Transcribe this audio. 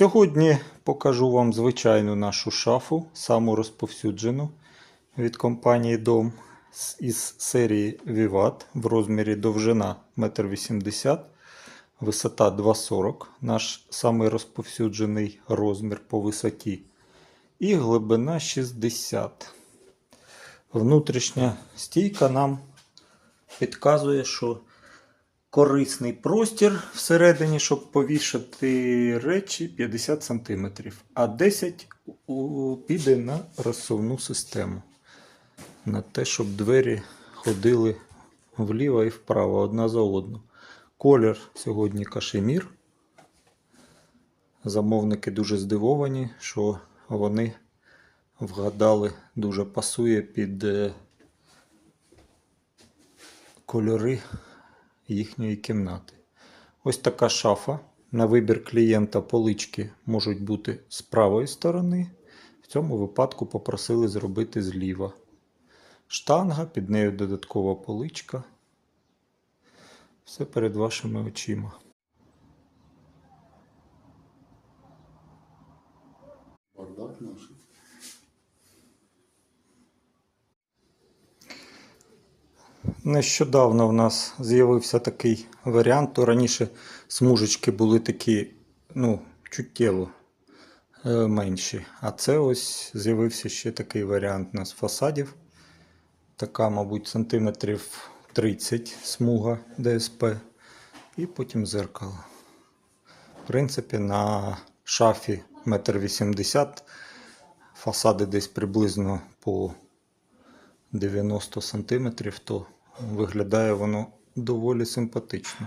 Сьогодні покажу вам звичайну нашу шафу, саму розповсюджену від компанії Дом із серії Vivat в розмірі довжина 1,80 м, висота 2,40 наш самий розповсюджений розмір по висоті, і глибина 60 Внутрішня стійка нам підказує, що корисний простір всередині, щоб повішати речі 50 см, а 10 піде на розсувну систему. На те, щоб двері ходили вліво і вправо одна за одну. Колір сьогодні кашемір. Замовники дуже здивовані, що вони вгадали, дуже пасує під е, кольори їхньої кімнати. Ось така шафа. На вибір клієнта полички можуть бути з правої сторони. В цьому випадку попросили зробити зліва. Штанга, під нею додаткова поличка. Все перед вашими очима. Бардак наш. Нещодавно в нас з'явився такий варіант. То раніше смужечки були такі, ну, чуттєво е, менші. А це ось з'явився ще такий варіант у нас фасадів. Така, мабуть, сантиметрів 30 смуга ДСП. І потім зеркало. В принципі, на шафі 1,80 м фасади десь приблизно по 90 см, то виглядає воно доволі симпатично.